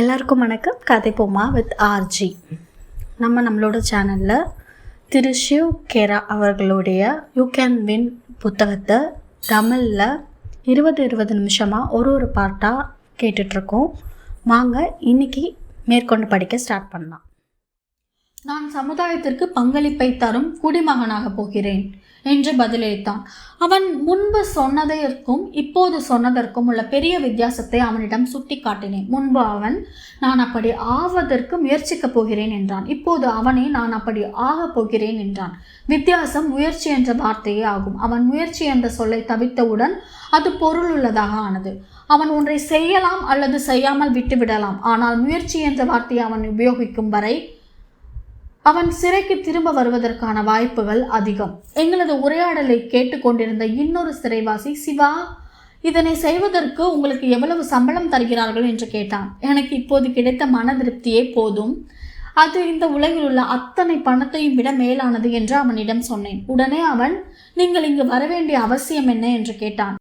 எல்லாருக்கும் வணக்கம். கதை போமா வித் ஆர்ஜி நம்ம நம்மளோட சேனலில் திரு ஷிவ் கேரா அவர்களுடைய யூ கேன் வின் புத்தகத்தை தமிழில் இருபது இருபது நிமிஷமாக ஒரு ஒரு பார்ட்டாக கேட்டுட்ருக்கோம். வாங்க இன்னைக்கு மேற்கொண்டு படிக்க ஸ்டார்ட் பண்ணலாம். நான் சமுதாயத்திற்கு பங்களிப்பை தரும் குடிமகனாக போகிறேன். என்று பதிலளித்தான். அவன் முன்பு சொன்னதற்கும் இப்போது சொன்னதற்கும் உள்ள பெரிய வித்தியாசத்தை அவனிடம் சுட்டி காட்டினேன் முன்பு அவன் நான் அப்படி ஆவதற்கு முயற்சிக்கப் போகிறேன் என்றான். இப்போது அவனே நான் அப்படி ஆகப் போகிறேன் என்றான். வித்தியாசம் முயற்சி என்ற வார்த்தையே ஆகும். அவன் முயற்சி என்ற சொல்லை தவித்தவுடன் அது பொருளுள்ளதாக ஆனது. அவன் ஒன்றை செய்யலாம் அல்லது செய்யாமல் விட்டுவிடலாம். ஆனால் முயற்சி என்ற வார்த்தையை அவன் உபயோகிக்கும் வரை அவன் சிறைக்கு திரும்ப வருவதற்கான வாய்ப்புகள் அதிகம். எங்களது உரையாடலை கேட்டுக்கொண்டிருந்த இன்னொரு சிறைவாசி சிவா இதனை செய்வதற்கு உங்களுக்கு எவ்வளவு சம்பளம் தருகிறார்கள்? என்று கேட்டான். எனக்கு இப்போது கிடைத்த மன திருப்தியே போதும். அது இந்த உலகில் உள்ள அத்தனை பணத்தையும் விட மேலானது என்று அவனிடம் சொன்னேன். உடனே அவன் நீங்கள் இங்கு வரவேண்டிய அவசியம் என்ன? என்று கேட்டான்.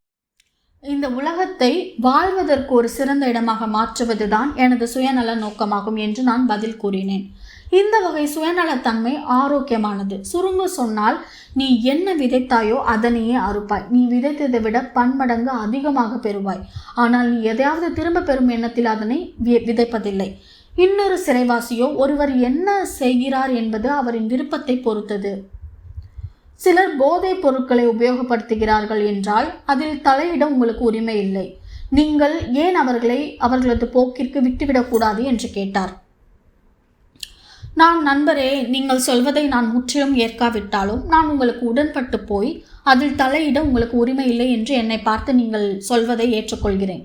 இந்த உலகத்தை வாழ்வதற்கு ஒரு சிறந்த இடமாக மாற்றுவதுதான் எனது சுயநல நோக்கமாகும் என்று நான் பதில் கூறினேன். இந்த வகை சுயநலத்தன்மை ஆரோக்கியமானது. சுருங்க சொன்னால் நீ என்ன விதைத்தாயோ அதனையே அறுப்பாய். நீ விதைத்ததை விட பன்மடங்கு அதிகமாக பெறுவாய். ஆனால் நீ எதையாவது திரும்ப பெறும் எண்ணத்தில் அதனை வி- விதைப்பதில்லை. இன்னொரு சிறைவாசியோ ஒருவர் என்ன செய்கிறார் என்பது அவரின் விருப்பத்தை பொறுத்தது. சிலர் போதைப் பொருட்களை உபயோகப்படுத்துகிறார்கள் என்றால் அதில் தலையிட உங்களுக்கு உரிமை இல்லை. நீங்கள் ஏன் அவர்களை அவர்களது போக்கிற்கு விட்டுவிடக்கூடாது என்று கேட்டார். நான் நண்பரே நீங்கள் சொல்வதை நான் முற்றிலும் ஏற்காவிட்டாலும் நான் உங்களுக்கு உடன்பட்டு போய் அதில் தலையிட உங்களுக்கு உரிமை இல்லை என்று என்னை பார்த்து நீங்கள் சொல்வதை ஏற்றுக்கொள்கிறேன்.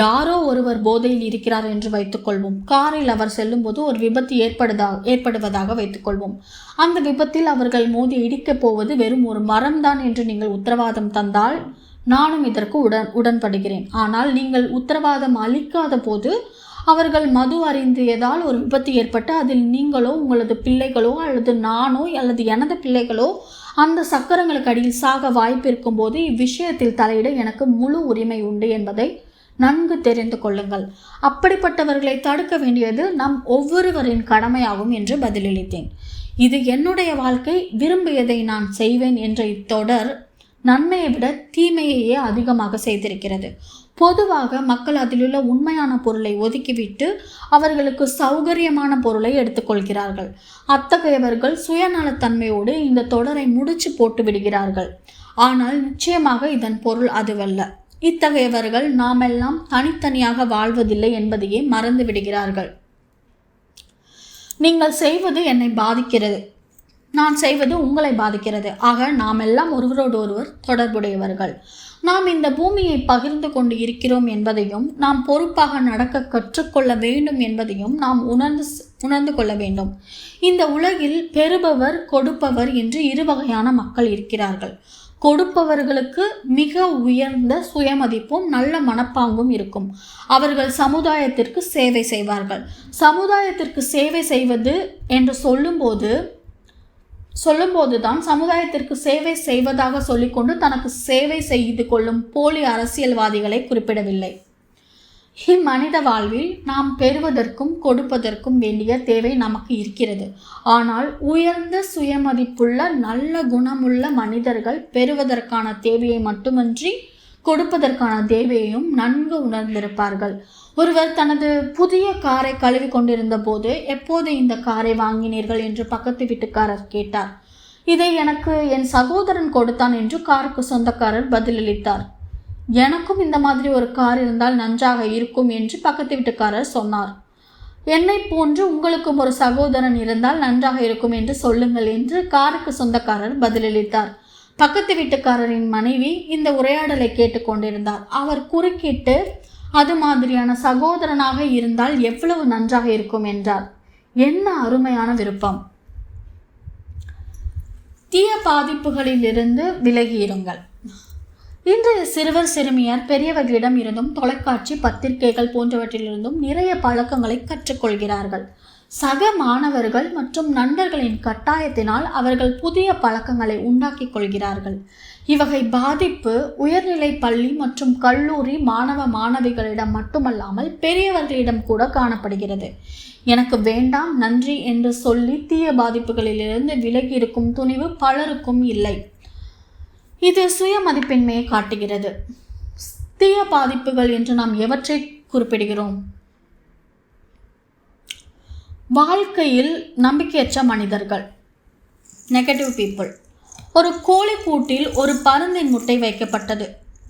யாரோ ஒருவர் போதையில் இருக்கிறார் என்று வைத்துக்கொள்வோம். காரில் அவர் செல்லும்போது ஒரு விபத்து ஏற்படுதா ஏற்படுவதாக வைத்துக்கொள்வோம். அந்த விபத்தில் அவர்கள் மோதி இடிக்கப் போவது வெறும் ஒரு மரம்தான் என்று நீங்கள் உத்தரவாதம் தந்தால் நானும் இதற்கு உடன் உடன்படுகிறேன். ஆனால் நீங்கள் உத்தரவாதம் அளிக்காத போது அவர்கள் மது அறிந்தியதால் ஒரு விபத்து ஏற்பட்டு அதில் நீங்களோ உங்களது பிள்ளைகளோ அல்லது நானோ அல்லது எனது பிள்ளைகளோ அந்த சக்கரங்களுக்கு அடியில் சாக வாய்ப்பு இருக்கும்போது இவ்விஷயத்தில் தலையிட எனக்கு முழு உரிமை உண்டு என்பதை நன்கு தெரிந்து கொள்ளுங்கள். அப்படிப்பட்டவர்களை தடுக்க வேண்டியது நம் ஒவ்வொருவரின் கடமையாகும் என்று பதிலளித்தேன். இது என்னுடைய வாழ்க்கை விரும்பியதை நான் செய்வேன் என்ற இத்தொடர் நன்மையை விட தீமையையே அதிகமாக செய்திருக்கிறது. பொதுவாக மக்கள் அதிலுள்ள உண்மையான பொருளை ஒதுக்கிவிட்டு அவர்களுக்கு சௌகரியமான பொருளை எடுத்துக்கொள்கிறார்கள். அத்தகையவர்கள் சுயநலத்தன்மையோடு இந்த தொடரை முடிச்சு போட்டு விடுகிறார்கள். ஆனால் நிச்சயமாக இதன் பொருள் அதுவல்ல. இத்தகையவர்கள் நாமெல்லாம் தனித்தனியாக வாழ்வதில்லை என்பதையே மறந்து விடுகிறார்கள். நீங்கள் செய்வது என்னை பாதிக்கிறது. நான் செய்வது உங்களை பாதிக்கிறது. ஆக நாம் எல்லாம் ஒருவரோடு ஒருவர் தொடர்புடையவர்கள். நாம் இந்த பூமியை பகிர்ந்து கொண்டு இருக்கிறோம் என்பதையும் நாம் பொறுப்பாக நடக்க கற்றுக்கொள்ள வேண்டும் என்பதையும் நாம் உணர்ந்து உணர்ந்து கொள்ள வேண்டும். இந்த உலகில் பெறுபவர் கொடுப்பவர் என்று இரு வகையான மக்கள் இருக்கிறார்கள். கொடுப்பவர்களுக்கு மிக உயர்ந்த சுயமதிப்பும் நல்ல மனப்பாங்கும் இருக்கும். அவர்கள் சமுதாயத்திற்கு சேவை செய்வார்கள். சமுதாயத்திற்கு சேவை செய்வது என்று சொல்லும்போது சொல்லும்போது தான் சமுதாயத்திற்கு சேவை செய்வதாக சொல்லிக்கொண்டு தனக்கு சேவை செய்து கொள்ளும் போலி அரசியல்வாதிகளை குறிப்பிடவில்லை. இம்மனித வாழ்வில் நாம் பெறுவதற்கும் கொடுப்பதற்கும் வேண்டிய தேவை நமக்கு இருக்கிறது. ஆனால் உயர்ந்த சுயமதிப்புள்ள நல்ல குணமுள்ள மனிதர்கள் பெறுவதற்கான தேவையை மட்டுமன்றி கொடுப்பதற்கான தேவையையும் நன்கு உணர்ந்திருப்பார்கள். ஒருவர் தனது புதிய காரை கழுவி கொண்டிருந்த போது எப்போது இந்த காரை வாங்கினீர்கள்? என்று பக்கத்து வீட்டுக்காரர் கேட்டார். இதை எனக்கு என் சகோதரன் கொடுத்தான் என்று காருக்கு சொந்தக்காரர் பதிலளித்தார். எனக்கும் இந்த மாதிரி ஒரு கார் இருந்தால் நன்றாக இருக்கும் என்று பக்கத்து வீட்டுக்காரர் சொன்னார். என்னை போன்று உங்களுக்கும் ஒரு சகோதரன் இருந்தால் நன்றாக இருக்கும் என்று சொல்லுங்கள் என்று காருக்கு சொந்தக்காரர் பதிலளித்தார். பக்கத்து வீட்டுக்காரரின் மனைவி இந்த உரையாடலை கேட்டுக்கொண்டிருந்தார் அவர் குறுக்கிட்டு அது மாதிரியான சகோதரனாக இருந்தால் எவ்வளவு நன்றாக இருக்கும் என்றார். என்ன அருமையான விருப்பம். தீய பாதிப்புகளிலிருந்து விலகியிருங்கள். இன்றைய சிறுவர் சிறுமியர் பெரியவர்களிடம் இருந்தும் தொலைக்காட்சி பத்திரிகைகள் போன்றவற்றிலிருந்தும் நிறைய பழக்கங்களை கற்றுக்கொள்கிறார்கள். சக மாணவர்கள் மற்றும் நண்பர்களின் கட்டாயத்தினால் அவர்கள் புதிய பழக்கங்களை உண்டாக்கிக் கொள்கிறார்கள். இவ்வகை பாதிப்பு உயர்நிலை பள்ளி மற்றும் கல்லூரி மாணவ மாணவிகளிடம் மட்டுமல்லாமல் பெரியவர்களிடம் கூட காணப்படுகிறது. எனக்கு வேண்டாம் நன்றி என்று சொல்லி தீய பாதிப்புகளிலிருந்து விலகி இருக்கும் துணிவு பலருக்கும் இல்லை. இது சுய மதிப்பின்மையை காட்டுகிறது. தீய பாதிப்புகள் என்று நாம் எவற்றை குறிப்பிடுகிறோம்? வாழ்க்கையில் நம்பிக்கையற்ற மனிதர்கள். நெகட்டிவ் பீப்புள் ஒரு கோழி கூட்டில் ஒரு பருந்தின் முட்டை வைக்கப்பட்டது.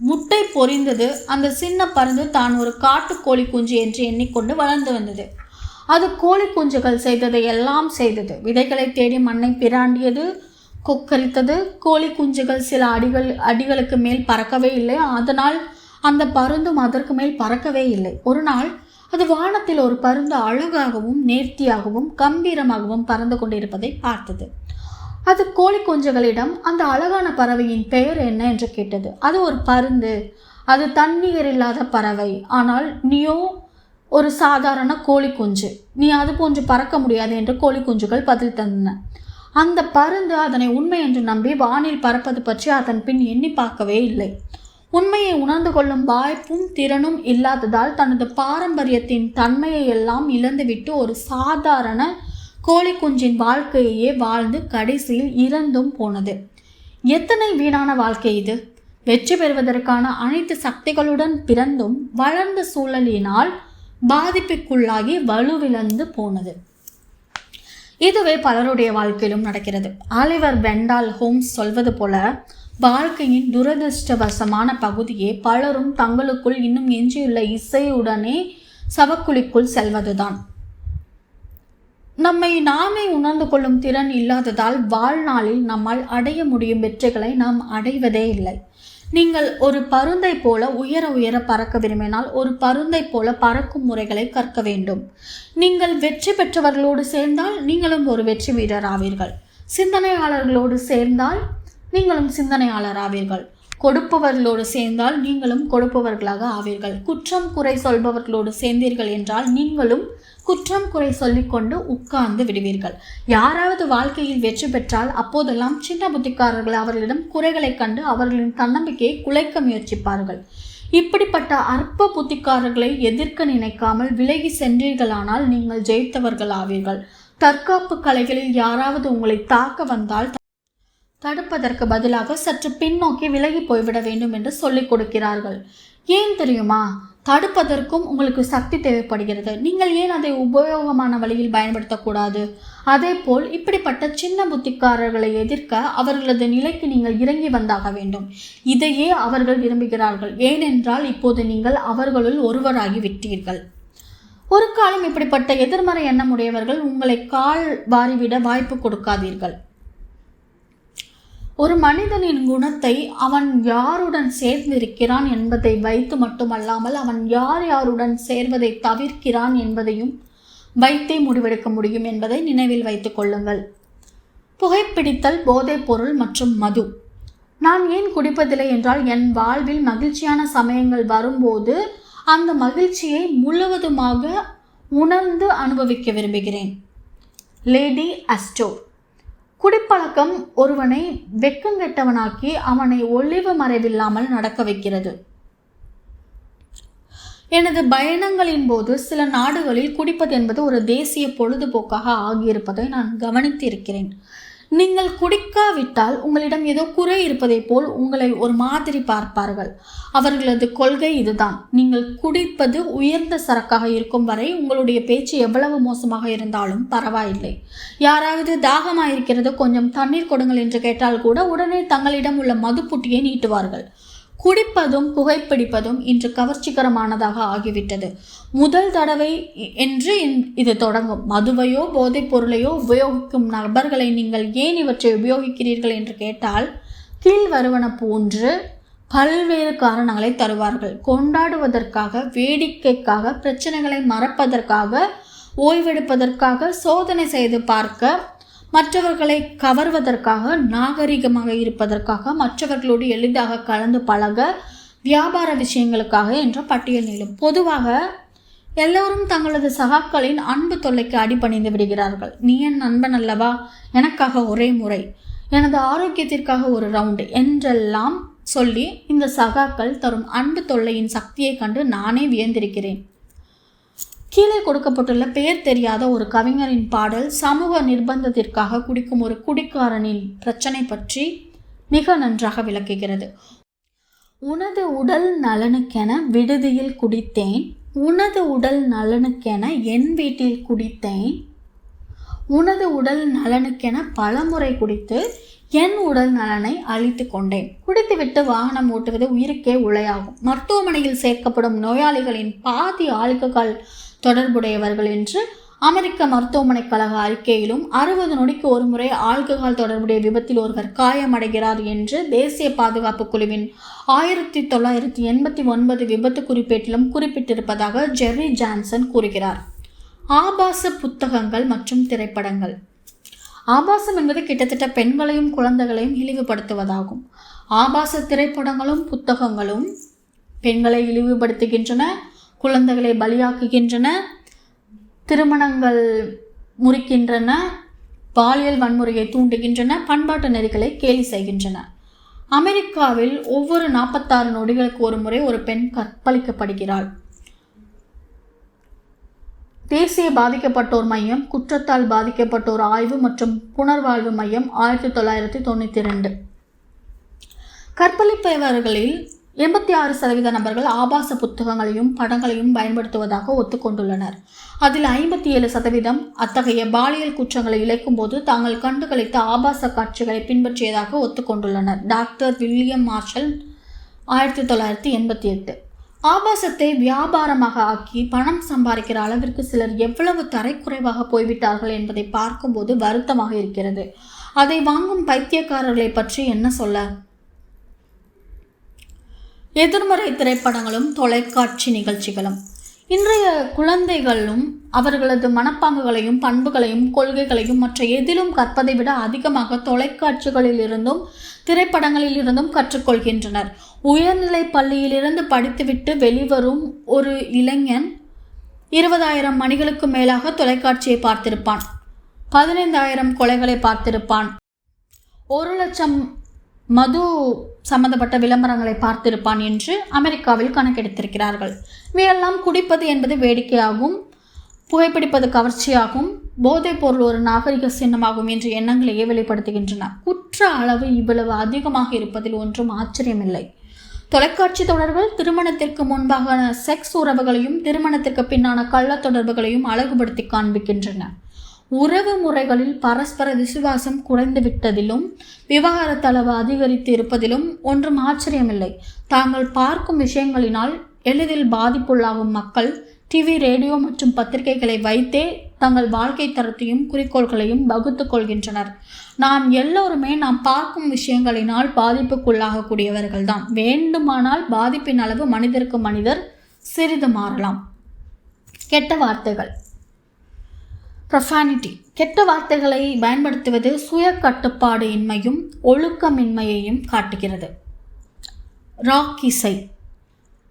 முட்டை பொரிந்தது. அந்த சின்ன பருந்து தான் ஒரு காட்டுக்கோழி குஞ்சு என்று எண்ணிக்கொண்டு வளர்ந்து வந்தது. அது கோழி குஞ்சுகள் செய்ததை எல்லாம் செய்தது. விதைகளை தேடி மண்ணை பிராண்டியது கொக்கரித்தது. கோழி குஞ்சுகள் சில அடிகள் அடிகளுக்கு மேல் பறக்கவே இல்லை. அதனால் அந்த பருந்தும் அதற்கு மேல் பறக்கவே இல்லை. ஒரு நாள் அது வானத்தில் ஒரு பருந்து அழகாகவும் நேர்த்தியாகவும் கம்பீரமாகவும் பறந்து கொண்டிருப்பதை பார்த்தது. அது கோழி குஞ்சுகளிடம் அந்த அழகான பறவையின் பெயர் என்ன என்று கேட்டது. அது ஒரு பருந்து. அது தண்ணீர் இல்லாத பறவை. ஆனால் நீயோ ஒரு சாதாரண கோழி குஞ்சு. நீ அது போன்று பறக்க முடியாது என்று கோழி குஞ்சுகள் பதில் தந்தன. அந்த பருந்து அதனை உண்மை என்று நம்பி வானில் பறப்பது பற்றி அதன் பின் எண்ணி பார்க்கவே இல்லை. உண்மையை உணர்ந்து கொள்ளும் வாய்ப்பும் திறனும் இல்லாததால் தனது பாரம்பரியத்தின் தன்மையை எல்லாம் இழந்துவிட்டு ஒரு சாதாரண கோழி குஞ்சின் வாழ்க்கையையே வாழ்ந்து கடைசியில் இறந்தும் போனது. எத்தனை வீணான வாழ்க்கை இது? வெற்றி பெறுவதற்கான அனைத்து சக்திகளுடன் பிறந்தும் வளர்ந்த சூழலினால் பாதிப்புக்குள்ளாகி வலுவிழந்து போனது. இதுவே பலருடைய வாழ்க்கையிலும் நடக்கிறது. ஆலிவர் பெண்டால் ஹோம்ஸ் சொல்வது போல வாழ்க்கையின் துரதிருஷ்டவசமான பகுதியே பலரும் தங்களுக்குள் இன்னும் எஞ்சியுள்ள இசையுடனே சவக்குழிக்குள் செல்வதுதான். நம்மை நாமே உணர்ந்து கொள்ளும் திறன் இல்லாததால் வாழ்நாளில் நம்மால் அடைய முடியும் வெற்றிகளை நாம் அடைவதே இல்லை. நீங்கள் ஒரு பருந்தை போல உயர உயர பறக்க விரும்பினால் ஒரு பருந்தை போல பறக்கும் முறைகளை கற்க வேண்டும். நீங்கள் வெற்றி பெற்றவர்களோடு சேர்ந்தால் நீங்களும் ஒரு வெற்றி வீரர் ஆவீர்கள் சிந்தனையாளர்களோடு சேர்ந்தால் நீங்களும் சிந்தனையாளர் ஆவீர்கள் கொடுப்பவர்களோடு சேர்ந்தால் நீங்களும் கொடுப்பவர்களாக ஆவீர்கள். குற்றம் குறை சொல்பவர்களோடு சேர்ந்தீர்கள் என்றால் நீங்களும் குற்றம் குறை சொல்லிக்கொண்டு உட்கார்ந்து விடுவீர்கள். யாராவது வாழ்க்கையில் வெற்றி பெற்றால் அப்போதெல்லாம் சின்ன புத்திக்காரர்கள் அவர்களிடம் குறைகளை கண்டு அவர்களின் தன்னம்பிக்கையை குலைக்க முயற்சிப்பார்கள். இப்படிப்பட்ட அற்ப புத்திக்காரர்களை எதிர்க்க நினைக்காமல் விலகி சென்றீர்களானால் நீங்கள் ஜெயித்தவர்கள் ஆவீர்கள் தற்காப்பு கலைகளில் யாராவது உங்களை தாக்க வந்தால் தடுப்பதற்கு பதிலாக சற்று பின்னோக்கி விலகி போய்விட வேண்டும் என்று சொல்லிக் கொடுக்கிறார்கள். ஏன் தெரியுமா? தடுப்பதற்கும் உங்களுக்கு சக்தி தேவைப்படுகிறது. நீங்கள் ஏன் அதை உபயோகமான வழியில் பயன்படுத்தக்கூடாது? அதே போல் இப்படிப்பட்ட சின்ன புத்திக்காரர்களை எதிர்க்க அவர்களது நிலைக்கு நீங்கள் இறங்கி வந்தாக வேண்டும். இதையே அவர்கள் விரும்புகிறார்கள். ஏனென்றால் இப்போது நீங்கள் அவர்களுள் ஒருவராகி விட்டீர்கள். ஒரு காலம் இப்படிப்பட்ட எதிர்மறை எண்ணமுடையவர்கள் உங்களை கால் வாரிவிட வாய்ப்பு கொடுக்காதீர்கள். ஒரு மனிதனின் குணத்தை அவன் யாருடன் சேர்ந்திருக்கிறான் என்பதை வைத்து மட்டுமல்லாமல் அவன் யார் யாருடன் சேர்வதை தவிர்க்கிறான் என்பதையும் வைத்தே முடிவெடுக்க முடியும் என்பதை நினைவில் வைத்துக் கொள்ளுங்கள். புகைப்பிடித்தல் போதைப் பொருள் மற்றும் மது. நான் ஏன் குடிப்பதில்லை என்றால் என் வாழ்வில் மகிழ்ச்சியான சமயங்கள் வரும்போது அந்த மகிழ்ச்சியை முழுவதுமாக உணர்ந்து அனுபவிக்க விரும்புகிறேன். லேடி அஸ்டோர் குடிப்பழக்கம் ஒருவனை வெக்கங்கெட்டவனாக்கி அவனை ஒளிவு மறைவில்லாமல் நடக்க வைக்கிறது. எனது பயணங்களின் போது சில நாடுகளில் குடிப்பது என்பது ஒரு தேசிய பொழுதுபோக்காக ஆகியிருப்பதை நான் கவனித்திருக்கிறேன். நீங்கள் குடிக்காவிட்டால் உங்களிடம் ஏதோ குறை இருப்பதைப் போல் உங்களை ஒரு மாதிரி பார்ப்பார்கள். அவர்களது கொள்கை இதுதான். நீங்கள் குடிப்பது உயர்ந்த சரக்காக இருக்கும் வரை உங்களுடைய பேச்சு எவ்வளவு மோசமாக இருந்தாலும் பரவாயில்லை. யாராவது தாகமாயிருக்கிறது கொஞ்சம் தண்ணீர் கொடுங்கள் என்று கேட்டால் கூட உடனே தங்களிடம் உள்ள மதுப்புட்டியை நீட்டுவார்கள். குடிப்பதும் புகைப்பிடிப்பதும் இன்று கவர்ச்சிகரமானதாக ஆகிவிட்டது. முதல் தடவை என்று இது தொடங்கும். மதுவையோ போதைப் பொருளையோ உபயோகிக்கும் நபர்களை நீங்கள் ஏன் இவற்றை உபயோகிக்கிறீர்கள் என்று கேட்டால் கீழ்வருவன போன்று பல்வேறு காரணங்களை தருவார்கள். கொண்டாடுவதற்காக வேடிக்கைக்காக பிரச்சனைகளை மறப்பதற்காக ஓய்வெடுப்பதற்காக சோதனை செய்து பார்க்க மற்றவர்களை கவர்வதற்காக நாகரிகமாக இருப்பதற்காக மற்றவர்களோடு எளிதாக கலந்து பழக வியாபார விஷயங்களுக்காக என்ற பட்டியல் நீளும். பொதுவாக எல்லோரும் தங்களது சகாக்களின் அன்பு தொல்லைக்கு அடிபணிந்து விடுகிறார்கள். நீ என் நண்பன் அல்லவா? எனக்காக ஒரே முறை. எனது ஆரோக்கியத்திற்காக ஒரு ரவுண்டு என்றெல்லாம் சொல்லி இந்த சகாக்கள் தரும் அன்பு தொல்லையின் சக்தியை கண்டு நானே வியந்திருக்கிறேன். கீழே கொடுக்கப்பட்டுள்ள பெயர் தெரியாத ஒரு கவிஞரின் பாடல் சமூக நிர்பந்தத்திற்காக குடிக்கும் ஒரு குடிக்காரனின் பிரச்சனை பற்றி மிக நன்றாக விளக்குகிறது. உனது உடல் நலனுக்கென விடுதியில் குடித்தேன். உனது உடல் நலனுக்கென என் வீட்டில் குடித்தேன். உனது உடல் நலனுக்கென பலமுறை குடித்து என் உடல் நலனை அழித்து கொண்டேன். குடித்துவிட்டு வாகனம் ஓட்டுவது உயிருக்கே உளையாகும் மருத்துவமனையில் சேர்க்கப்படும் நோயாளிகளின் பாதி ஆல்கஹால் தொடர்புடையவர்கள் என்று அமெரிக்க மருத்துவமனை கழக அறிக்கையிலும் அறுபது நொடிக்கு ஒரு முறை ஆல்கஹால் தொடர்புடைய விபத்தில் ஒருவர் காயமடைகிறார் என்று தேசிய பாதுகாப்பு குழுவின் ஆயிரத்தி தொள்ளாயிரத்தி எண்பத்தி ஒன்பது விபத்து குறிப்பேட்டிலும் குறிப்பிட்டிருப்பதாக ஜெர்ரி ஜான்சன் கூறுகிறார். ஆபாச புத்தகங்கள் மற்றும் திரைப்படங்கள். ஆபாசம் என்பது கிட்டத்தட்ட பெண்களையும் குழந்தைகளையும் இழிவுபடுத்துவதாகும். ஆபாச திரைப்படங்களும் புத்தகங்களும் பெண்களை இழிவுபடுத்துகின்றன குழந்தைகளை பலியாக்குகின்றன திருமணங்கள் முறிக்கின்றன பாலியல் வன்முறையை தூண்டுகின்றன பண்பாட்டு நெறிகளை கேலி செய்கின்றன. அமெரிக்காவில் ஒவ்வொரு நாற்பத்தாறு நொடிகளுக்கு ஒரு முறை ஒரு பெண் கற்பழிக்கப்படுகிறாள். தேசிய பாதிக்கப்பட்டோர் மையம் குற்றத்தால் பாதிக்கப்பட்டோர் ஆய்வு மற்றும் புனர்வாழ்வு மையம் ஆயிரத்தி தொள்ளாயிரத்தி தொண்ணூற்றி ரெண்டு. கற்பழிப்பவர்களில் எண்பத்தி ஆறு சதவீத நபர்கள் ஆபாச புத்தகங்களையும் படங்களையும் பயன்படுத்துவதாக ஒத்துக்கொண்டுள்ளனர். அதில் ஐம்பத்தி ஏழு சதவீதம் அத்தகைய பாலியல் குற்றங்களை இழைக்கும் போது தாங்கள் கண்டுகளித்த ஆபாச காட்சிகளை பின்பற்றியதாக ஒத்துக்கொண்டுள்ளனர். டாக்டர் வில்லியம் மார்ஷல் ஆயிரத்தி தொள்ளாயிரத்தி எண்பத்தி எட்டு. ஆபாசத்தை வியாபாரமாக ஆக்கி பணம் சம்பாதிக்கிற அளவிற்கு சிலர் எவ்வளவு தரைக்குறைவாக போய்விட்டார்கள் என்பதை பார்க்கும்போது வருத்தமாக இருக்கிறது. அதை வாங்கும் பைத்தியக்காரர்களை பற்றி என்ன சொல்ல? எதிர்மறை திரைப்படங்களும் தொலைக்காட்சி நிகழ்ச்சிகளும். இன்றைய குழந்தைகளும் அவர்களது மனப்பாங்குகளையும் பண்புகளையும் கொள்கைகளையும் மற்ற எதிலும் கற்பதை விட அதிகமாக தொலைக்காட்சிகளில் இருந்தும் திரைப்படங்களில் இருந்தும் கற்றுக்கொள்கின்றனர். உயர்நிலை பள்ளியிலிருந்து படித்துவிட்டு வெளிவரும் ஒரு இளைஞன் இருபதாயிரம் மணிகளுக்கு மேலாக தொலைக்காட்சியை பார்த்திருப்பான். பதினைந்தாயிரம் கொலைகளை பார்த்திருப்பான். ஒரு லட்சம் மது சம்பந்தப்பட்ட விளம்பரங்களை பார்த்திருப்பான் என்று அமெரிக்காவில் கணக்கெடுத்திருக்கிறார்கள். இவையெல்லாம் குடிப்பது என்பது வேடிக்கையாகும் புகைப்பிடிப்பது கவர்ச்சியாகும் போதைப் பொருள் ஒரு நாகரிக சின்னமாகும் என்ற எண்ணங்களையே வெளிப்படுத்துகின்றன. குற்ற அளவு இவ்வளவு அதிகமாக இருப்பதில் ஒன்றும் ஆச்சரியமில்லை. தொலைக்காட்சி தொடர்கள் திருமணத்திற்கு முன்பான செக்ஸ் உறவுகளையும் திருமணத்திற்கு பின்னான கள்ள தொடர்புகளையும் அழகுபடுத்தி காண்பிக்கின்றன. உறவு முறைகளில் பரஸ்பர விசுவாசம் குறைந்து விட்டதிலும் விவகாரத்து அளவு அதிகரித்து இருப்பதிலும் ஒன்றும் ஆச்சரியமில்லை. தாங்கள் பார்க்கும் விஷயங்களினால் எளிதில் பாதிப்புள்ளாகும் மக்கள் டிவி ரேடியோ மற்றும் பத்திரிகைகளை வைத்தே தங்கள் வாழ்க்கை தரத்தையும் குறிக்கோள்களையும் வகுத்து கொள்கின்றனர். நாம் எல்லோருமே நாம் பார்க்கும் விஷயங்களினால் பாதிப்புக்குள்ளாகக்கூடியவர்கள் தான் வேண்டுமானால் பாதிப்பின் அளவு மனிதருக்கு மனிதர் சிறிது மாறலாம். கெட்ட வார்த்தைகள். ப்ரொஃபானிட்டி கெட்ட வார்த்தைகளை பயன்படுத்துவது சுய கட்டுப்பாடு இன்மையும் ஒழுக்கமின்மையையும் காட்டுகிறது. ராக் இசை.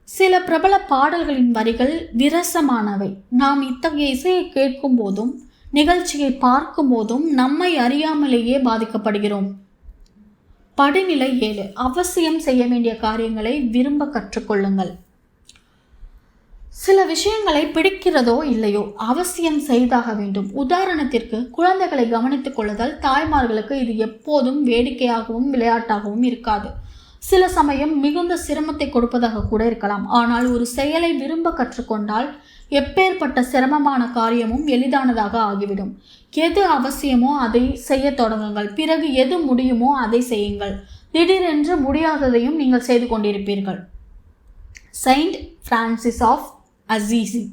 சில பிரபல பாடல்களின் வரிகள் விரசமானவை நாம் இத்தகைய இசையை கேட்கும் போதும் நிகழ்ச்சியை பார்க்கும் போதும் நம்மை அறியாமலேயே பாதிக்கப்படுகிறோம். படிநிலை ஏழு. அவசியம் செய்ய வேண்டிய காரியங்களை விரும்ப கற்றுக்கொள்ளுங்கள். சில விஷயங்களை பிடிக்கிறதோ இல்லையோ அவசியம் செய்தாக வேண்டும். உதாரணத்திற்கு குழந்தைகளை கவனித்துக் கொள்ளுதல் தாய்மார்களுக்கு இது எப்போதும் வேடிக்கையாகவும் விளையாட்டாகவும் இருக்காது. சில சமயம் மிகுந்த சிரமத்தை கொடுப்பதாக கூட இருக்கலாம். ஆனால் ஒரு செயலை விரும்ப கற்றுக்கொண்டால் எப்பேற்பட்ட சிரமமான காரியமும் எளிதானதாக ஆகிவிடும். எது அவசியமோ அதை செய்ய தொடங்குங்கள். பிறகு எது முடியுமோ அதை செய்யுங்கள். திடீரென்று முடியாததையும் நீங்கள் செய்து கொண்டிருப்பீர்கள். செயின்ட் பிரான்சிஸ் ஆஃப் அசீசி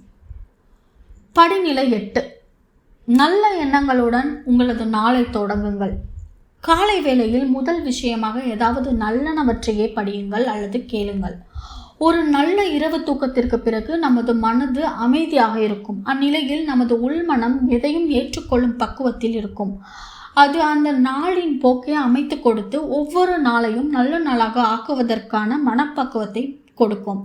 படிநிலை எட்டு. நல்ல எண்ணங்களுடன் உங்களது நாளை தொடங்குங்கள். காலை வேளையில் முதல் விஷயமாக ஏதாவது நல்லனவற்றையே படியுங்கள் அல்லது கேளுங்கள். ஒரு நல்ல இரவு தூக்கத்திற்கு பிறகு நமது மனது அமைதியாக இருக்கும். அந்நிலையில் நமது உள்மனம் எதையும் ஏற்றுக்கொள்ளும் பக்குவத்தில் இருக்கும். அது அந்த நாளின் போக்கை அமைத்து கொடுத்து ஒவ்வொரு நாளையும் நல்ல நாளாக ஆக்குவதற்கான மனப்பக்குவத்தை கொடுக்கும்.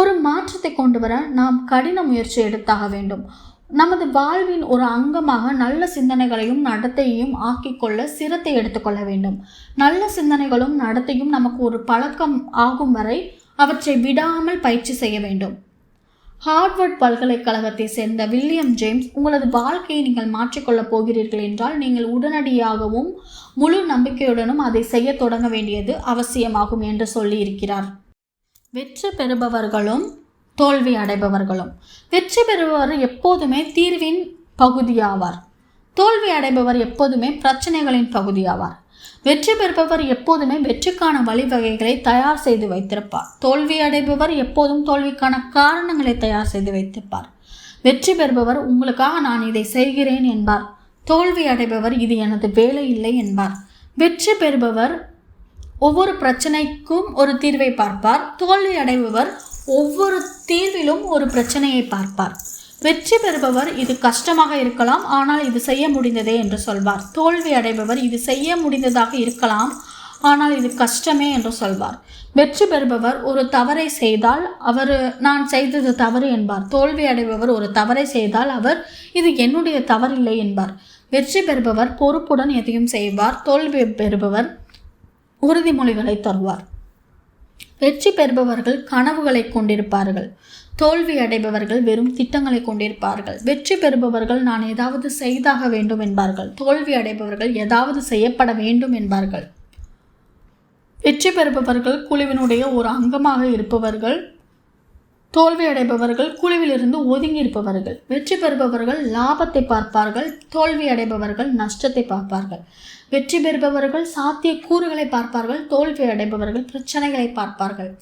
ஒரு மாற்றத்தை கொண்டு வர நாம் கடின முயற்சி எடுத்தாக வேண்டும். நமது வாழ்வின் ஒரு அங்கமாக நல்ல சிந்தனைகளையும் நடத்தையையும் ஆக்கிக்கொள்ள சிரத்தை எடுத்துக்கொள்ள வேண்டும். நல்ல சிந்தனைகளும் நடத்தையும் நமக்கு ஒரு பழக்கம் ஆகும் வரை அவற்றை விடாமல் பயிற்சி செய்ய வேண்டும். ஹார்வர்ட் பல்கலைக்கழகத்தை சேர்ந்த வில்லியம் ஜேம்ஸ் உங்களது வாழ்க்கையை நீங்கள் மாற்றிக்கொள்ளப் போகிறீர்கள் என்றால் நீங்கள் உடனடியாகவும் முழு நம்பிக்கையுடனும் அதை செய்ய தொடங்க வேண்டியது அவசியமாகும் என்று சொல்லியிருக்கிறார். வெற்றி பெறுபவர்களும் தோல்வி அடைபவர்களும். வெற்றி பெறுபவர் எப்போதுமே தீர்வின் பகுதியாவார். தோல்வி அடைபவர் எப்போதுமே பிரச்சனைகளின் பகுதியாவார். வெற்றி பெறுபவர் எப்போதுமே வெற்றிக்கான வழிவகைகளை தயார் செய்து வைத்திருப்பார். தோல்வி அடைபவர் எப்போதும் தோல்விக்கான காரணங்களை தயார் செய்து வைத்திருப்பார். வெற்றி பெறுபவர் உங்களுக்காக நான் இதை செய்கிறேன் என்பார். தோல்வி அடைபவர் இது எனது வேலை இல்லை என்பார். வெற்றி பெறுபவர் ஒவ்வொரு பிரச்சனைக்கும் ஒரு தீர்வை பார்ப்பார். தோல்வி அடைபவர் ஒவ்வொரு தீர்விலும் ஒரு பிரச்சனையை பார்ப்பார். வெற்றி பெறுபவர் இது கஷ்டமாக இருக்கலாம் ஆனால் இது செய்ய முடிந்ததே என்று சொல்வார். தோல்வி அடைபவர் இது செய்ய முடிந்ததாக இருக்கலாம் ஆனால் இது கஷ்டமே என்று சொல்வார். வெற்றி பெறுபவர் ஒரு தவறை செய்தால் அவர் நான் செய்தது தவறு என்பார். தோல்வி அடைபவர் ஒரு தவறை செய்தால் அவர் இது என்னுடைய தவறில்லை என்பார். வெற்றி பெறுபவர் பொறுப்புடன் எதையும் செய்வார். தோல்வி பெறுபவர் உறுதிமொழிகளை தருவார். வெற்றி பெறுபவர்கள் கனவுகளை கொண்டிருப்பார்கள். தோல்வி அடைபவர்கள் வெறும் திட்டங்களை கொண்டிருப்பார்கள். வெற்றி பெறுபவர்கள் நான் ஏதாவது செய்தாக வேண்டும் என்பார்கள். தோல்வி அடைபவர்கள் ஏதாவது செய்யப்பட வேண்டும் என்பார்கள். வெற்றி பெறுபவர்கள் குழுவினுடைய ஒரு அங்கமாக இருப்பவர்கள் தோல்வி அடைபவர்கள் குழுவிலிருந்து ஒதுங்கி இருப்பவர்கள் வெற்றி பெறுபவர்கள் லாபத்தை பார்ப்பார்கள் தோல்வி அடைபவர்கள் நஷ்டத்தை பார்ப்பார்கள். வெற்றி பெறுபவர்கள் சாத்திய கூறுகளை பார்ப்பார்கள் தோல்வி அடைபவர்கள் பிரச்சனைகளை பார்ப்பார்கள்.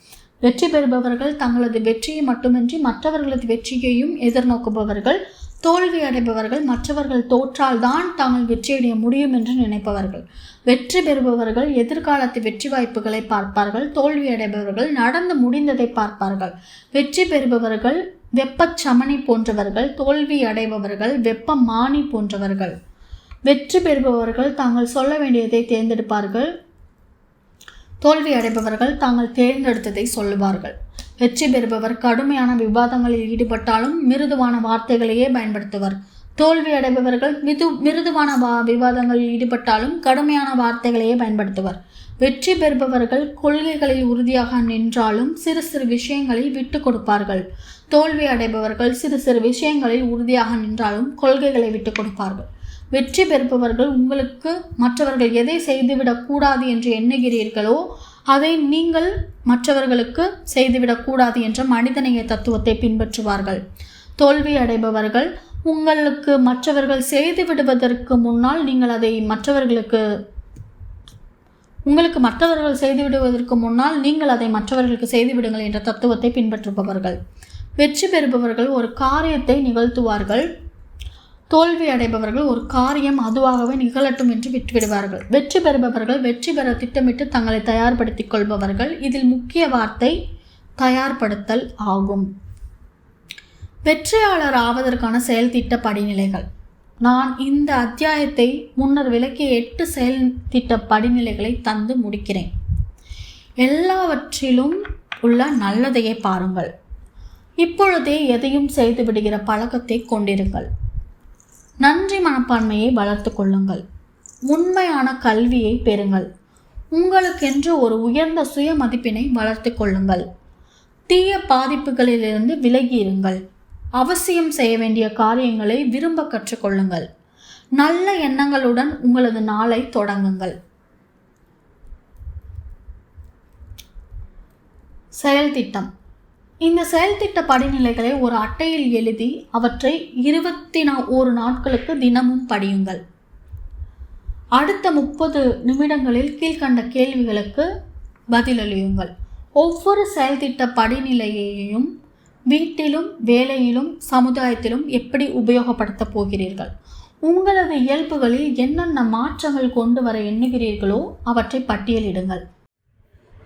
வெற்றி பெறுபவர்கள் தங்களது வெற்றியை மட்டுமின்றி மற்றவர்களது வெற்றியையும் எதிர்நோக்குபவர்கள் தோல்வி அடைபவர்கள் மற்றவர்கள் தோற்றால்தான் தாங்கள் வெற்றியடைய முடியும் என்று நினைப்பவர்கள். வெற்றி பெறுபவர்கள் எதிர்காலத்து வெற்றி வாய்ப்புகளை பார்ப்பார்கள். தோல்வி அடைபவர்கள் நடந்து முடிந்ததை பார்ப்பார்கள். வெற்றி பெறுபவர்கள் வெப்பச்சமணி போன்றவர்கள் தோல்வி அடைபவர்கள் வெப்ப மானி போன்றவர்கள். வெற்றி பெறுபவர்கள் தாங்கள் சொல்ல வேண்டியதை தேர்ந்தெடுப்பார்கள். தோல்வி அடைபவர்கள் தாங்கள் தேர்ந்தெடுத்ததை சொல்லுவார்கள். வெற்றி பெறுபவர். கடுமையான விவாதங்களில் ஈடுபட்டாலும் மிருதுவான வார்த்தைகளையே பயன்படுத்துவர். தோல்வி அடைபவர்கள் மிது மிருதுவான வா விவாதங்களில் ஈடுபட்டாலும் கடுமையான வார்த்தைகளையே பயன்படுத்துவர். வெற்றி பெறுபவர்கள் கொள்கைகளில் உறுதியாக நின்றாலும் சிறு சிறு விஷயங்களில் விட்டு கொடுப்பார்கள். தோல்வி அடைபவர்கள் சிறு சிறு விஷயங்களில் உறுதியாக நின்றாலும் கொள்கைகளை விட்டு கொடுப்பார்கள். வெற்றி பெறுபவர்கள் உங்களுக்கு மற்றவர்கள் எதை செய்துவிடக்கூடாது என்று எண்ணுகிறீர்களோ அதை நீங்கள் மற்றவர்களுக்கு செய்துவிடக்கூடாது என்ற மனிதநேய தத்துவத்தை பின்பற்றுவார்கள். தோல்வி அடைபவர்கள் உங்களுக்கு மற்றவர்கள் செய்து விடுவதற்கு முன்னால் நீங்கள் அதை மற்றவர்களுக்கு உங்களுக்கு மற்றவர்கள் செய்து விடுவதற்கு முன்னால் நீங்கள் அதை மற்றவர்களுக்கு செய்து விடுங்கள் என்ற தத்துவத்தை பின்பற்றுபவர்கள். வெற்றி பெறுபவர்கள் ஒரு காரியத்தை நிகழ்த்துவார்கள். தோல்வி அடைபவர்கள் ஒரு காரியம் அதுவாகவே நிகழட்டும் என்று விட்டுவிடுவார்கள். வெற்றி பெறுபவர்கள் வெற்றி பெற திட்டமிட்டு தங்களை தயார்படுத்திக் கொள்பவர்கள். இதில் முக்கிய வார்த்தை தயார்படுத்தல் ஆகும். வெற்றியாளர் ஆவதற்கான செயல் திட்ட படிநிலைகள். நான் இந்த அத்தியாயத்தை முன்னர் விளக்கிய எட்டு செயல் திட்ட படிநிலைகளை தந்து முடிக்கிறேன். எல்லாவற்றிலும் உள்ள நல்லதையே பாருங்கள். இப்பொழுதே எதையும் செய்து விடுகிற பழக்கத்தை கொண்டிருங்கள். நன்றி மனப்பான்மையை வளர்த்து கொள்ளுங்கள். உண்மையான கல்வியை பெறுங்கள். உங்களுக்கென்று ஒரு உயர்ந்த சுய மதிப்பினை வளர்த்து கொள்ளுங்கள். தீய பாதிப்புகளிலிருந்து விலகியிருங்கள். அவசியம் செய்ய வேண்டிய காரியங்களை விரும்ப கற்றுக்கொள்ளுங்கள். நல்ல எண்ணங்களுடன் உங்களது நாளை தொடங்குங்கள். செயல்திட்டம் இந்த செயல்திட்ட படிநிலைகளை ஒரு அட்டையில் எழுதி அவற்றை இருபத்தி நா ஒரு நாட்களுக்கு தினமும் படியுங்கள். அடுத்த முப்பது நிமிடங்களில் கீழ்கண்ட கேள்விகளுக்கு பதிலளியுங்கள். ஒவ்வொரு செயல்திட்ட படிநிலையையும் வீட்டிலும் வேலையிலும் சமுதாயத்திலும் எப்படி உபயோகப்படுத்தப் போகிறீர்கள்? உங்களது இயல்புகளில் என்னென்ன மாற்றங்கள் கொண்டு வர எண்ணுகிறீர்களோ அவற்றை பட்டியலிடுங்கள்.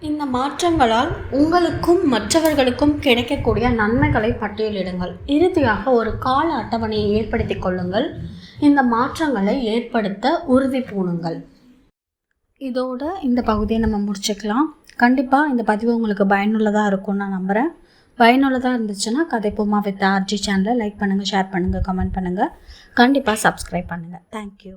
இந்த மாற்றங்களால் உங்களுக்கும் மற்றவர்களுக்கும் கிடைக்கக்கூடிய நன்மைகளை பட்டியலிடுங்கள். இறுதியாக ஒரு கால அட்டவணையை ஏற்படுத்திக் கொள்ளுங்கள். இந்த மாற்றங்களை ஏற்படுத்த உறுதி பூணுங்கள். இதோட இந்த பகுதியை நம்ம முடிச்சுக்கலாம். கண்டிப்பாக இந்த பதிவு உங்களுக்கு பயனுள்ளதாக இருக்கும்னு நான் நம்புகிறேன் பயனுள்ளதாக இருந்துச்சுன்னா கதைப்போமா வித் ஆர்ஜி சேனலை லைக் பண்ணுங்கள் ஷேர் பண்ணுங்கள் கமெண்ட் பண்ணுங்கள் கண்டிப்பாக சப்ஸ்கிரைப் பண்ணுங்கள் தேங்க்யூ